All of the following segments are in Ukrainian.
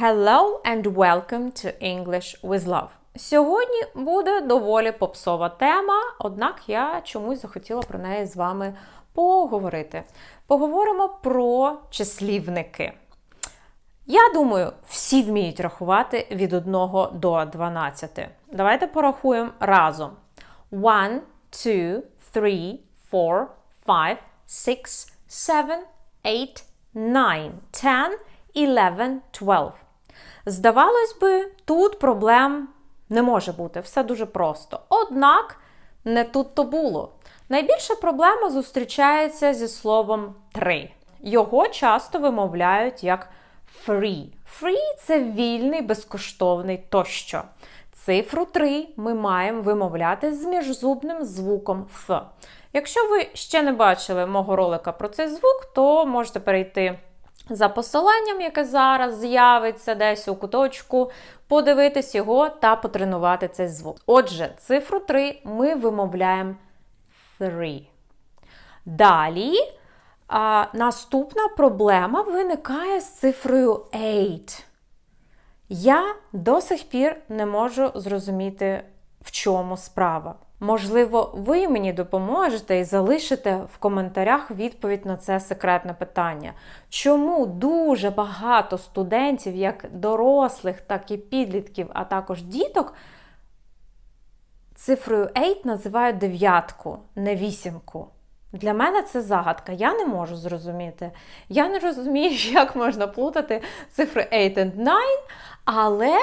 Hello and welcome to English with Love. Сьогодні буде доволі попсова тема, однак я чомусь захотіла про неї з вами поговорити. Поговоримо про числівники. Я думаю, всі вміють рахувати від 1 до 12. Давайте порахуємо разом. 1, 2, 3, 4, 5, 6, 7, 8, 9, 10, 11, 12. Здавалось би, тут проблем не може бути, все дуже просто. Однак не тут то було. Найбільша проблема зустрічається зі словом три. Його часто вимовляють як free. Free – це вільний, безкоштовний тощо. Цифру 3 ми маємо вимовляти з міжзубним звуком Ф. Якщо ви ще не бачили мого ролика про цей звук, то можете перейти за посиланням, яке зараз з'явиться десь у куточку, подивитись його та потренувати цей звук. Отже, цифру 3 ми вимовляємо 3. Далі а, наступна проблема виникає з цифрою 8. Я до сих пір не можу зрозуміти, в чому справа. Можливо, ви мені допоможете і залишите в коментарях відповідь на це секретне питання. Чому дуже багато студентів, як дорослих, так і підлітків, а також діток, цифрою 8 називають дев'ятку, не вісімку? Для мене це загадка. Я не можу зрозуміти. Я не розумію, як можна плутати цифри 8 and 9, але.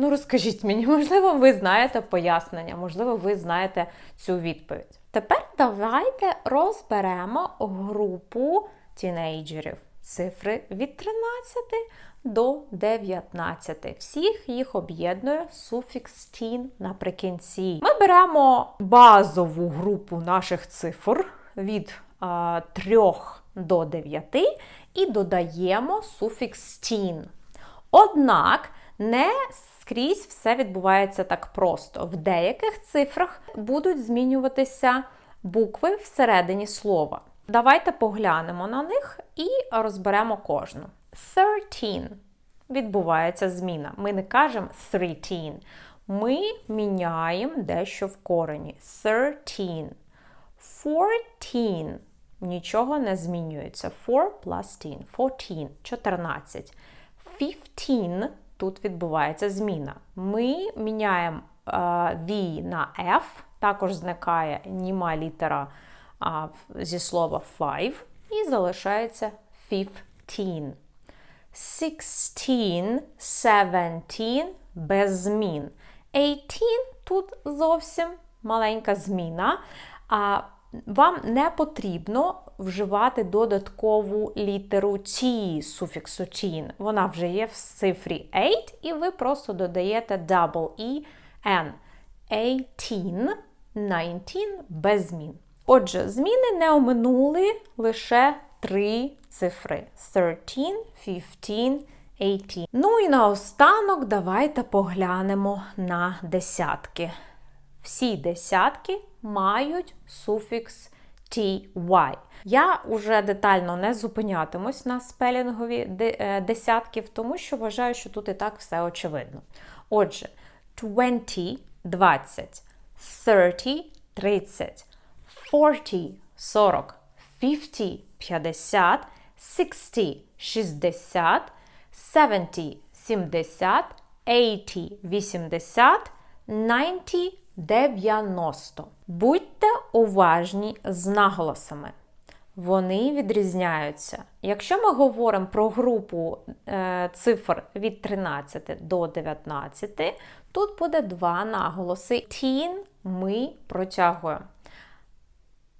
Ну, розкажіть мені, можливо, ви знаєте пояснення, можливо, ви знаєте цю відповідь. Тепер давайте розберемо групу тінейджерів. Цифри від 13 до 19. Всіх їх об'єднує суфікс тін наприкінці. Ми беремо базову групу наших цифр від а, 3 до 9 і додаємо суфікс тін. Однак не скрізь все відбувається так просто. В деяких цифрах будуть змінюватися букви всередині слова. Давайте поглянемо на них і розберемо кожну. 13 відбувається зміна. Ми не кажемо 13. Ми міняємо дещо в корені. 13. 14. Нічого не змінюється. 4 plus 10. 14. 14. 15 тут відбувається зміна. Ми міняємо е, V на F, також зникає німа літера зі слова five, і залишається 15. 16, 17 без змін. 18 тут зовсім маленька зміна. А вам не потрібно вживати додаткову літеру T суфіксу teen. Вона вже є в цифрі 8, і ви просто додаєте double E N. 18, 19 без змін. Отже, зміни не оминули лише три цифри: 13, 15, 18. Ну і наостанок давайте поглянемо на десятки. Всі десятки мають суфікс ty. Я вже детально не зупинятимусь на спелінгові десятків, тому що вважаю, що тут і так все очевидно. Отже, 20 20, 30 30, 40 40, 50 50, 60 60, 70 70, 80 80, 90 90. Будьте уважні з наголосами. Вони відрізняються. Якщо ми говоримо про групу е, цифр від 13 до 19, тут буде два наголоси. Тін ми протягуємо.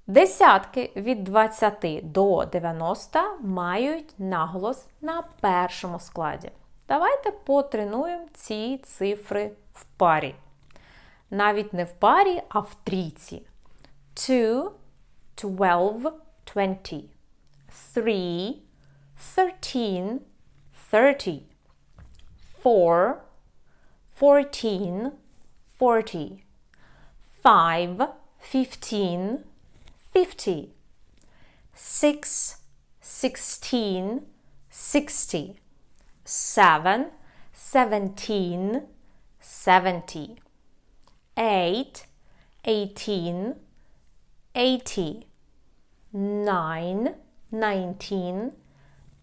Десятки від 20 до 90 мають наголос на першому складі. Давайте потренуємо ці цифри в парі навіть не в парі, а в трійці. Two, twelve, twenty. Three, thirteen, thirty. Four, fourteen, forty. Five, fifteen, fifty. Six, sixteen, sixty. Seven, seventeen, seventy. Eight, eighteen, eighty. Nine, nineteen,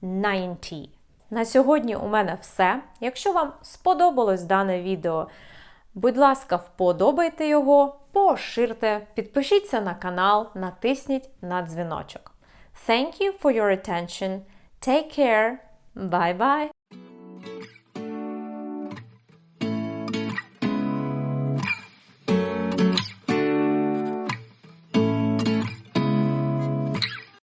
ninety. На сьогодні у мене все. Якщо вам сподобалось дане відео, будь ласка, вподобайте його, поширте, підпишіться на канал, натисніть на дзвіночок. Thank you for your attention. Take care. Bye bye.